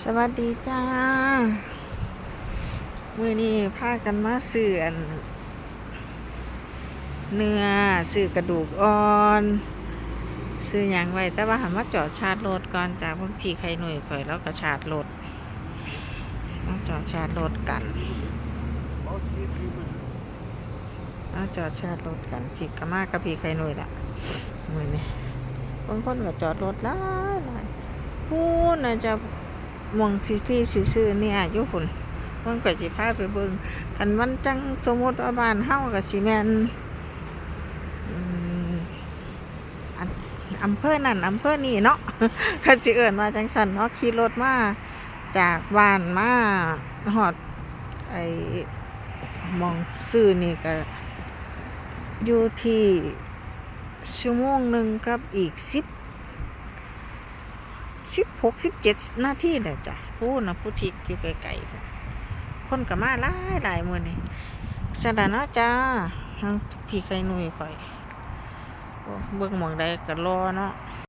สวัสดีจ้า มือนี้พากันมาเสื่อนเนื้อสื่อกระดูกอ่อนซื้อหยังไว้แต่ว่าหันมาจอดชาร์จรถก่อนจากพวกพี่ใครหน่วยข่อยแล้วก็ชาร์จรถมาจอดชาร์จรถกันมาจอดชาร์จรถกันพี่กมากับพี่ใครหน่วยละมือนี้บางคนก็จอดรถได้หลายพูดนะจะ มองสิที่สิซื้อเนี่ยอยู่พุ่นเพิ่นก็สิพาไปเบิ่งคันมันจังสมมติว่าบ้านเฮาก็สิแม่นอันอำเภอนั่นอำเภอนี่เนาะคันสิเอิ้นว่าจังซั่นเนาะขี่รถมาจากบ้านมาฮอดไอ้มองซื้อนี่ก็อยู่ที่ชั่วโมงหนึ่งกับอีก10 สิบหกสิบเจ็ดนาทีเลยจ้ะพูดนะพูดทิกอยู่ไกลๆคนก็มาหลายหลายมือนี่สดานะจ้าทางพี่ไข่หนุ่ยข่อยเบิ่งหมองใดก็รอเนาะ